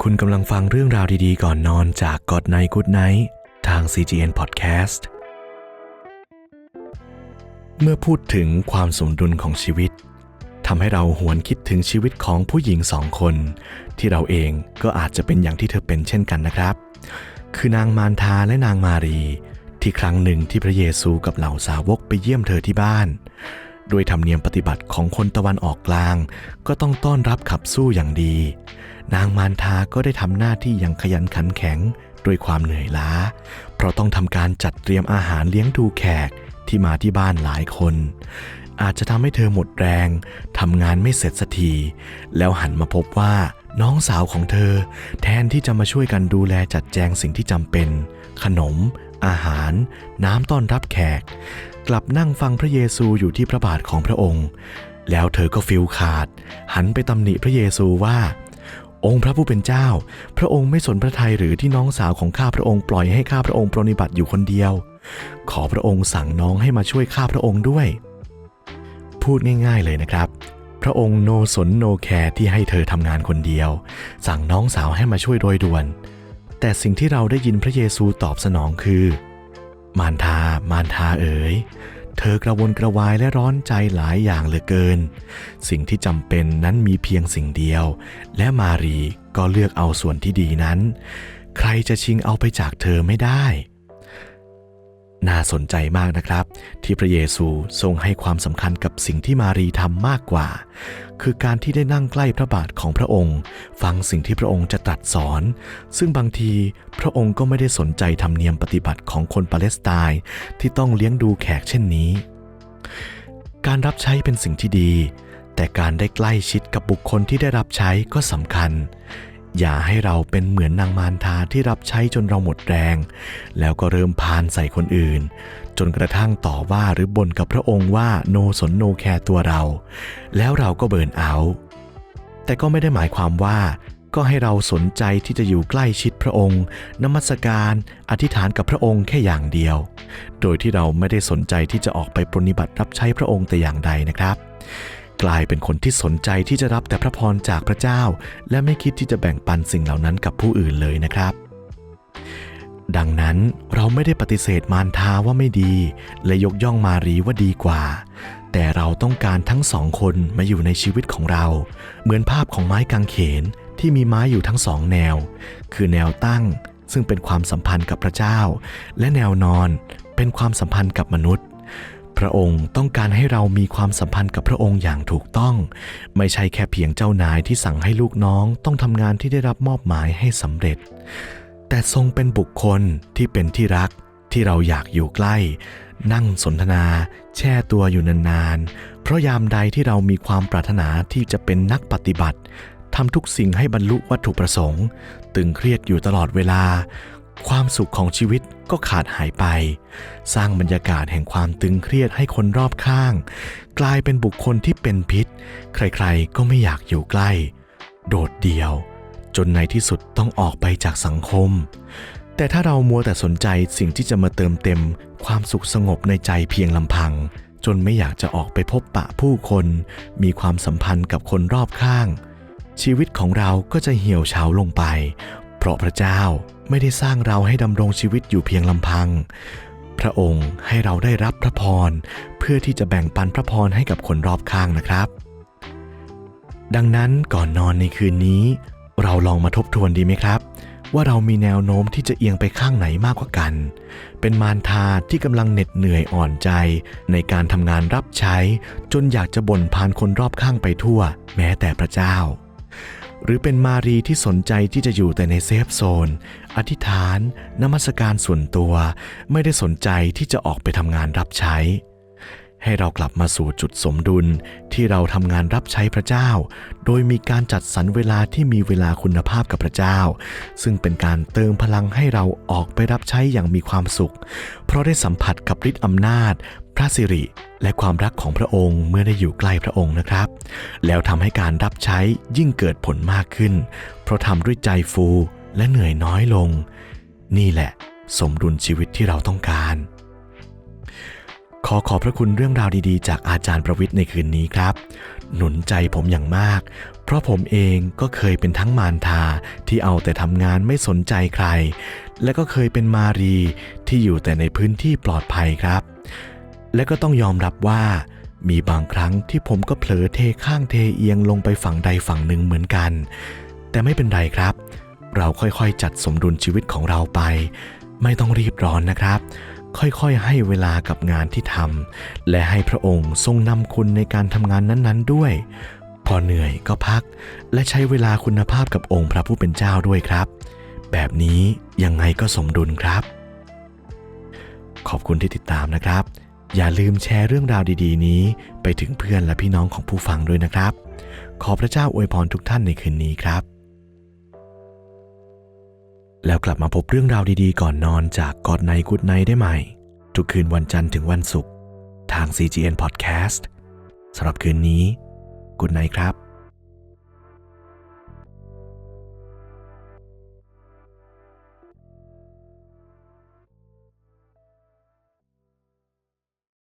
คุณกำลังฟังเรื่องราวดีๆ ก่อนนอนจากกอดไนกูดไนท์ทาง CGN Podcast เมื่อพูดถึงความสมดุลของชีวิตทำให้เราหวนคิดถึงชีวิตของผู้หญิงสองคน ที่เราเองก็อาจจะเป็นอย่างที่เธอเป็นเช่นกันนะครับ คือนางมารทาและนางมารี ที่ครั้งหนึ่งที่พระเยซูกับเหล่าสาวกไปเยี่ยมเธอที่บ้าน โดยธรรมเนียมปฏิบัติของคนตะวันออกกลาง ก็ต้องต้อนรับขับสู้อย่างดี นางมารทาก็ได้ทำหน้าที่อย่างขยันขันแข็งด้วยความเหนื่อยล้า เพราะต้องทำการจัดเตรียมอาหารเลี้ยงดูแขกที่มาที่บ้านหลายคน อาจจะทำให้เธอหมดแรงทำงานไม่เสร็จสักทีแล้วหันมาพบว่าน้องสาวของเธอ แทนที่จะมาช่วยกันดูแลจัดแจงสิ่งที่จำเป็น ขนม อาหาร น้ำต้อนรับแขก กลับนั่งฟังพระเยซูอยู่ที่พระบาทของพระองค์ แล้วเธอก็ฟิลขาด หันไปตำหนิพระเยซูว่า องค์พระผู้เป็นเจ้า พระองค์ไม่สนพระทัยหรือที่น้องสาวของข้าพระองค์ปล่อยให้ข้าพระองค์ปรนนิบัติอยู่คนเดียว ขอพระองค์สั่งน้องให้มาช่วยข้าพระองค์ด้วย พูดง่าย ๆเลยนะครับ พระองค์โนสนโนแคร์ที่ให้เธอทำงานคนเดียว สั่งน้องสาวให้มาช่วยโดยด่วน แต่สิ่งที่เราได้ยินพระเยซูตอบสนองคือ มารทา มารทาเอ๋ย เธอกระวนกระวายและร้อนใจหลายอย่างเหลือเกิน สิ่งที่จำเป็นนั้นมีเพียงสิ่งเดียว และมารีก็เลือกเอาส่วนที่ดีนั้น ใครจะชิงเอาไปจากเธอไม่ได้ น่าสนใจมากนะครับ ที่พระเยซูทรงให้ความสำคัญกับสิ่งที่มารีทำมากกว่า คือการที่ได้นั่งใกล้พระบาทของพระองค์ ฟังสิ่งที่พระองค์จะตรัสสอน ซึ่งบางทีพระองค์ก็ไม่ได้สนใจธรรมเนียมปฏิบัติของคนปาเลสไตน์ที่ต้องเลี้ยงดูแขกเช่นนี้ การรับใช้เป็นสิ่งที่ดี แต่การได้ใกล้ชิดกับบุคคลที่ได้รับใช้ก็สำคัญ อย่าให้เราเป็นเหมือนนางมารทาที่รับใช้จนเราหมดแรง แล้วก็เริ่มพานใส่คนอื่น จนกระทั่งต่อว่าหรือบ่นกับพระองค์ว่าโนสนโนแคร์ตัวเรา แล้วเราก็เบิร์นเอา แต่ก็ไม่ได้หมายความว่า ก็ให้เราสนใจที่จะอยู่ใกล้ชิดพระองค์นมัสการ อธิษฐานกับพระองค์แค่อย่างเดียว โดยที่เราไม่ได้สนใจที่จะออกไปปรนนิบัติรับใช้พระองค์แต่อย่างใดนะครับ กลายเป็นคนที่สนใจที่จะรับแต่พระพรจากพระเจ้า และไม่คิดที่จะแบ่งปันสิ่งเหล่านั้นกับผู้อื่นเลยนะครับ ดังนั้นเราไม่ได้ปฏิเสธมารทาว่าไม่ดี และยกย่องมารีว่าดีกว่า แต่เราต้องการทั้งสองคนมาอยู่ในชีวิตของเรา เหมือนภาพของไม้กางเขนที่มีไม้อยู่ทั้งสองแนว คือแนวตั้งซึ่งเป็นความสัมพันธ์กับพระเจ้า และแนวนอนเป็นความสัมพันธ์กับมนุษย์ ระองค์ต้องการให้เรามีความสัมพันธ์กับพระองค์อย่างถูกต้อง ไม่ใช่แค่เพียงเจ้านายที่สั่งให้ลูกน้องต้องทำงานที่ได้รับมอบหมายให้สำเร็จ แต่ทรงเป็นบุคคลที่เป็นที่รักที่เราอยากอยู่ใกล้ นั่งสนทนา แช่ตัวอยู่นานๆ เพราะยามใดที่เรามีความปรารถนาที่จะเป็นนักปฏิบัติทำทุกสิ่งให้บรรลุวัตถุประสงค์ ตึงเครียดอยู่ตลอดเวลา ความสุขของชีวิตก็ขาดหายไป สร้างบรรยากาศแห่งความตึงเครียดให้คนรอบข้าง กลายเป็นบุคคลที่เป็นพิษ ใครๆ ก็ไม่อยากอยู่ใกล้ โดดเดี่ยว จนในที่สุดต้องออกไปจากสังคม แต่ถ้าเรามัวแต่สนใจสิ่งที่จะมาเติมเต็ม ความสุขสงบในใจเพียงลำพัง จนไม่อยากจะออกไปพบปะผู้คน มีความสัมพันธ์กับคนรอบข้างชีวิตของเราก็จะเหี่ยวเฉาลงไป เพราะพระเจ้าไม่ได้สร้างเราให้ดำรงชีวิตอยู่เพียงลำพัง พระองค์ให้เราได้รับพระพร เพื่อที่จะแบ่งปันพระพรให้กับคนรอบข้างนะครับ ดังนั้นก่อนนอนในคืนนี้ เราลองมาทบทวนดีไหมครับ ว่าเรามีแนวโน้มที่จะเอียงไปข้างไหนมากกว่ากัน เป็นมารทาที่กำลังเหน็ดเหนื่อยอ่อนใจ ในการทำงานรับใช้ จนอยากจะบ่นพานคนรอบข้างไปทั่ว แม้แต่พระเจ้า หรือเป็นมารีที่สนใจที่จะอยู่แต่ในเซฟโซน อธิษฐานนมัสการส่วนตัว ไม่ได้สนใจที่จะออกไปทำงานรับใช้ ให้เรากลับมาสู่จุดสมดุลที่เราทำงานรับใช้พระเจ้า โดยมีการจัดสรรเวลาที่มีเวลาคุณภาพกับพระเจ้า ซึ่งเป็นการเติมพลังให้เราออกไปรับใช้อย่างมีความสุข เพราะได้สัมผัสกับฤทธิ์อำนาจ พระสิริ และความรักของพระองค์เมื่อได้อยู่ใกล้พระองค์นะครับ แล้วทำให้การรับใช้ยิ่งเกิดผลมากขึ้น เพราะทำด้วยใจฟูและเหนื่อยน้อยลง นี่แหละ สมดุลชีวิตที่เราต้องการ ขอขอบพระคุณเรื่องราวดีๆ จากอาจารย์ประวิทย์ในคืนนี้ครับ หนุนใจผมอย่างมาก เพราะผมเองก็เคยเป็นทั้งมารทาที่เอาแต่ทำงานไม่สนใจใคร และก็เคยเป็นมารีที่อยู่แต่ในพื้นที่ปลอดภัยครับและก็ต้องยอมรับว่า มีบางครั้งที่ผมก็เผลอเทข้างเทเอียงลงไปฝั่งใดฝั่งหนึ่งเหมือนกัน แต่ไม่เป็นไรครับ เราค่อยๆ จัดสมดุลชีวิตของเราไป ไม่ต้องรีบร้อนนะครับ ค่อยๆ ให้เวลากับงานที่ทำและให้พระองค์ทรงนำคุณในการทำงานนั้นๆด้วย พอเหนื่อยก็พัก และใช้เวลาคุณภาพกับองค์พระผู้เป็นเจ้าด้วยครับ แบบนี้ยังไงก็สมดุลครับ ขอบคุณที่ติดตามนะครับ อย่าลืมแชร์เรื่องราวดีๆ นี้ ไปถึงเพื่อนและพี่น้องของผู้ฟังด้วยนะครับ ขอพระเจ้าอวยพรทุกท่านในคืนนี้ครับ แล้วกลับมาพบเรื่องราวดีๆ ก่อนนอนจากกอดไนกุดไนได้ใหม่ ทุกคืนวันจันทร์ถึงวันศุกร์ทาง CGN Podcast สำหรับคืนนี้กุดไนครับ